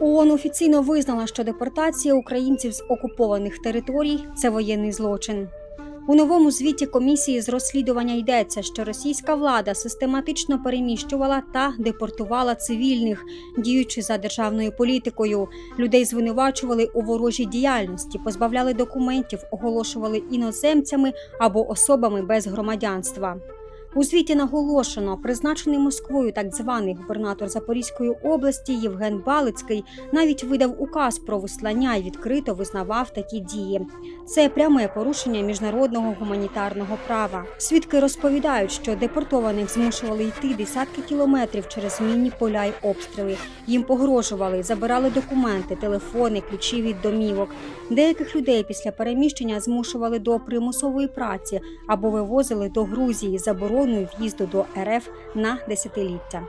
ООН офіційно визнала, що депортація українців з окупованих територій це воєнний злочин. У новому звіті комісії з розслідування йдеться, що російська влада систематично переміщувала та депортувала цивільних, діючи за державною політикою. Людей звинувачували у ворожій діяльності, позбавляли документів, оголошували іноземцями або особами без громадянства. У звіті наголошено, призначений Москвою так званий губернатор Запорізької області Євген Балицький навіть видав указ про вислання і відкрито визнавав такі дії. Це пряме порушення міжнародного гуманітарного права. Свідки розповідають, що депортованих змушували йти десятки кілометрів через мінні поля й обстріли. Їм погрожували, забирали документи, телефони, ключі від домівок. Деяких людей після переміщення змушували до примусової праці або вивозили до Грузії з забороною в'їзду до РФ на десятиліття.